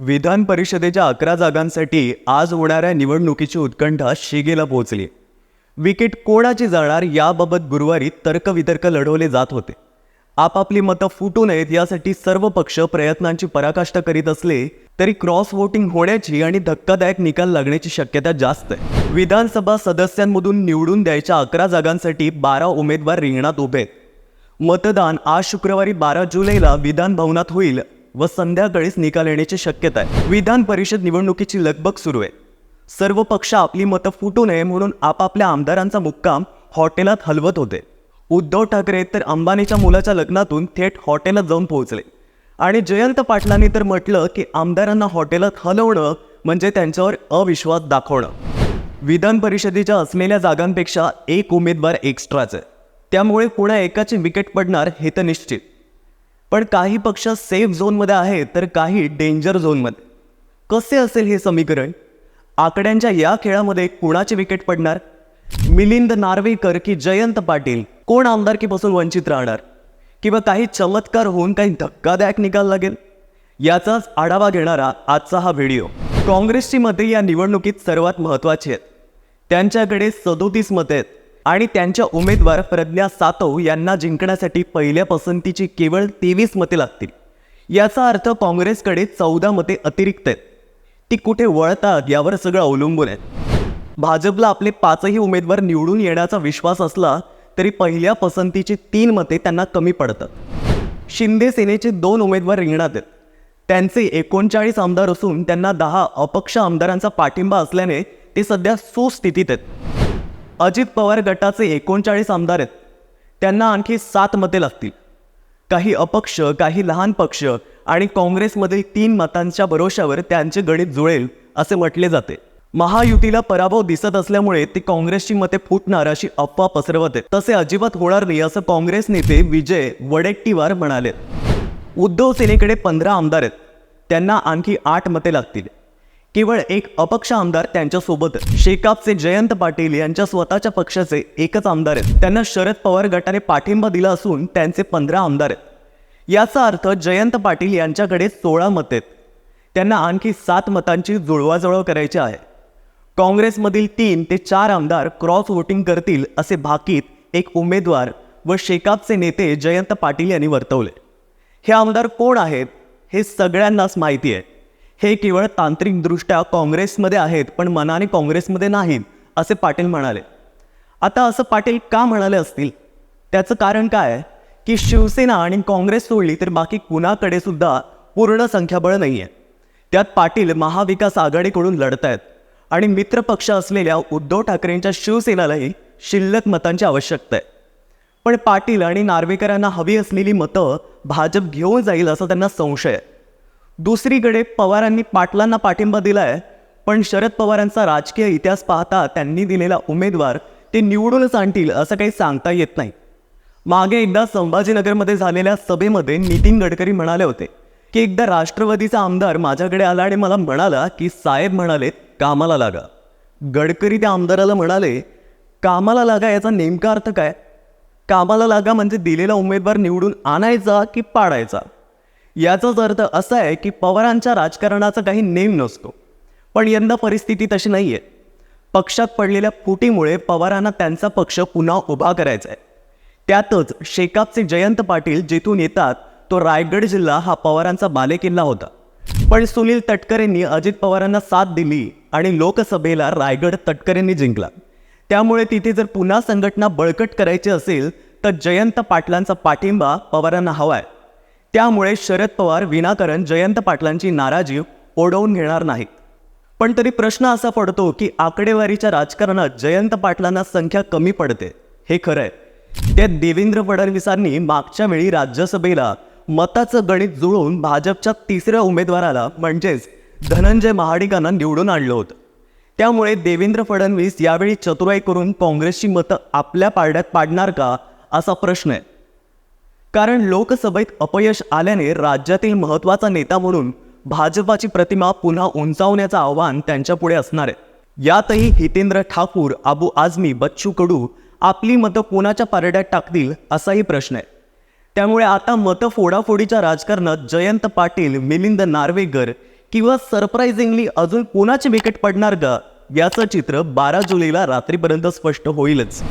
विधान परिषदेच्या अकरा जागांसाठी आज होणाऱ्या निवडणुकीची उत्कंठा शिगेला पोहोचली. विकेट कोणाची जाणार याबाबत गुरुवारी तर्कवितर्क लढवले जात होते. आपापली मतं फुटू नयेत यासाठी सर्व पक्ष प्रयत्नांची पराकाष्ठा करीत असले तरी क्रॉस वोटिंग होण्याची आणि धक्कादायक निकाल लागण्याची शक्यता जास्त आहे. विधानसभा सदस्यांमधून निवडून द्यायच्या अकरा जागांसाठी बारा उमेदवार रिंगणात उभे आहेत. मतदान आज शुक्रवारी बारा जुलैला विधान भवनात होईल. व संध्याकाळीच निकाल येण्याची शक्यता आहे. विधान परिषद निवडणुकीची लगबग सुरू आहे. सर्व पक्ष आपली मतं फुटू नये म्हणून आपापल्या आमदारांचा मुक्काम हॉटेलात हलवत होते. उद्धव ठाकरे तर अंबानीच्या मुलाच्या लग्नातून थेट हॉटेलात जाऊन पोहोचले. आणि जयंत पाटलांनी तर म्हटलं की आमदारांना हॉटेलात हलवणं म्हणजे त्यांच्यावर अविश्वास दाखवणं. विधान परिषदेच्या असलेल्या जागांपेक्षा एक उमेदवार एक्स्ट्राच आहे. त्यामुळे पुण्या एकाचे विकेट पडणार हे तर निश्चित. पण काही पक्ष सेफ झोनमध्ये आहेत तर काही डेंजर झोनमध्ये कसे असेल हे समीकरण? आकड्यांच्या या खेळामध्ये कुणाचे विकेट पडणार? मिलिंद नार्वेकर की जयंत पाटील? कोण आमदारकीपासून वंचित राहणार? किंवा काही चमत्कार होऊन काही धक्कादायक निकाल लागेल? याचाच आढावा घेणारा आजचा हा व्हिडिओ. काँग्रेसची मते या निवडणुकीत सर्वात महत्त्वाची आहेत. त्यांच्याकडे सदोतीस मते आहेत. आणि त्यांच्या उमेदवार प्रज्ञा सातव यांना जिंकण्यासाठी पहिल्या पसंतीची केवळ तेवीस मते लागतील. याचा अर्थ काँग्रेसकडे चौदा मते अतिरिक्त आहेत. ती कुठे वळतात यावर सगळं अवलंबून आहे. भाजपला आपले पाचही उमेदवार निवडून येण्याचा विश्वास असला तरी पहिल्या पसंतीची तीन मते त्यांना कमी पडतात. शिंदे सेनेचे दोन उमेदवार रिंगणात आहेत. त्यांचे एकोणचाळीस आमदार असून त्यांना दहा अपक्ष आमदारांचा पाठिंबा असल्याने ते सध्या सुस्थितीत आहेत. अजित पवार गटाचे एकोणचाळीस आमदार आहेत. त्यांना आणखी सात मते लागतील. काही अपक्ष काही लहान पक्ष आणि काँग्रेसमधील तीन मतांच्या भरोशावर त्यांचे गणित जुळेल असे म्हटले जाते. महायुतीला पराभव दिसत असल्यामुळे ते काँग्रेसची मते फुटणार अशी अफवा पसरवत आहेत. तसे अजिबात होणार नाही असं काँग्रेस नेते विजय वडेट्टीवार म्हणाले उद्धव सेनेकडे पंधरा आमदार आहेत. त्यांना आणखी आठ मते लागतील. केवळ एक अपक्ष आमदार त्यांच्यासोबत. शेकापचे जयंत पाटील यांच्या स्वतःच्या पक्षाचे एकच आमदार आहेत. त्यांना शरद पवार गटाने पाठिंबा दिला असून त्यांचे पंधरा आमदार आहेत. याचा अर्थ जयंत पाटील यांच्याकडे सोळा मत आहेत. त्यांना आणखी सात मतांची जुळवाजुळव करायची आहे. काँग्रेसमधील तीन ते चार आमदार क्रॉस वोटिंग करतील असे भाकीत एक उमेदवार व शेकापचे नेते जयंत पाटील यांनी वर्तवले. हे आमदार कोण आहेत हे सगळ्यांनाच माहिती आहे. हे केवळ तांत्रिकदृष्ट्या काँग्रेसमध्ये आहेत पण मनाने काँग्रेसमध्ये नाहीत असे पाटील म्हणाले. आता असं पाटील का म्हणाले असतील? त्याचं कारण काय? की शिवसेना आणि काँग्रेस सोडली तर बाकी कुणाकडे सुद्धा पूर्ण संख्याबळ नाही आहे त्यात पाटील महाविकास आघाडीकडून लढत आहेत आणि मित्रपक्ष असलेल्या उद्धव ठाकरेंच्या शिवसेनालाही शिल्लक मतांची आवश्यकता आहे. पण पाटील आणि नार्वेकरांना हवी असलेली मतं भाजप घेऊन जाईल असा त्यांना संशय आहे. दुसरीकडे पवारांनी पाटलांना पाठिंबा दिलाय पण शरद पवारांचा राजकीय इतिहास पाहता त्यांनी दिलेला उमेदवार ते निवडूनच आणतील असं काही सांगता येत नाही. मागे एकदा संभाजीनगरमध्ये झालेल्या सभेमध्ये नितीन गडकरी म्हणाले होते की एकदा राष्ट्रवादीचा आमदार माझ्याकडे आला आणि मला म्हणाला की साहेब म्हणाले कामाला लागा. गडकरी त्या आमदाराला म्हणाले कामाला लागा याचा नेमका अर्थ काय? कामाला लागा म्हणजे दिलेला उमेदवार निवडून आणायचा की पाडायचा? याचाच अर्थ असा आहे की पवारांच्या राजकारणाचा काही नेम नसतो. पण यंदा परिस्थिती तशी नाही आहे पक्षात पडलेल्या फुटीमुळे पवारांना त्यांचा पक्ष पुन्हा उभा करायचा आहे. त्यातच शेकापचे जयंत पाटील जिथून येतात तो रायगड जिल्हा हा पवारांचा बालेकिल्ला होता. पण सुनील तटकरेंनी अजित पवारांना साथ दिली आणि लोकसभेला रायगड तटकरेंनी जिंकला. त्यामुळे तिथे जर पुन्हा संघटना बळकट करायची असेल तर जयंत पाटलांचा पाठिंबा पवारांना हवा आहे. त्यामुळे शरद पवार विनाकारण जयंत पाटलांची नाराजी ओढवून घेणार नाहीत. पण तरी प्रश्न असा पडतो की आकडेवारीच्या राजकारणात जयंत पाटलांना संख्या कमी पडते हे खरं आहे. त्यात देवेंद्र फडणवीसांनी मागच्या वेळी राज्यसभेला मताचं गणित जुळवून भाजपच्या तिसऱ्या उमेदवाराला म्हणजेच धनंजय महाडिकांना निवडून आणलं होतं. त्यामुळे देवेंद्र फडणवीस यावेळी चतुराई करून काँग्रेसची मतं आपल्या पारड्यात पाडणार का असा प्रश्न आहे. कारण लोकसभेत अपयश आल्याने राज्यातील महत्त्वाचा नेता म्हणून भाजपाची प्रतिमा पुन्हा उंचावण्याचं आव्हान त्यांच्यापुढे असणार आहे. यातही हितेंद्र ठाकूर आबू आझमी बच्चू कडू आपली मतं कोणाच्या पारड्यात टाकतील असाही प्रश्न आहे. त्यामुळे आता मतं फोडाफोडीच्या राजकारणात जयंत पाटील मिलिंद नार्वेकर किंवा सरप्राइझिंगली अजून कोणाचे विकेट पडणार का याचं चित्र बारा जुलैला रात्रीपर्यंत स्पष्ट होईलच.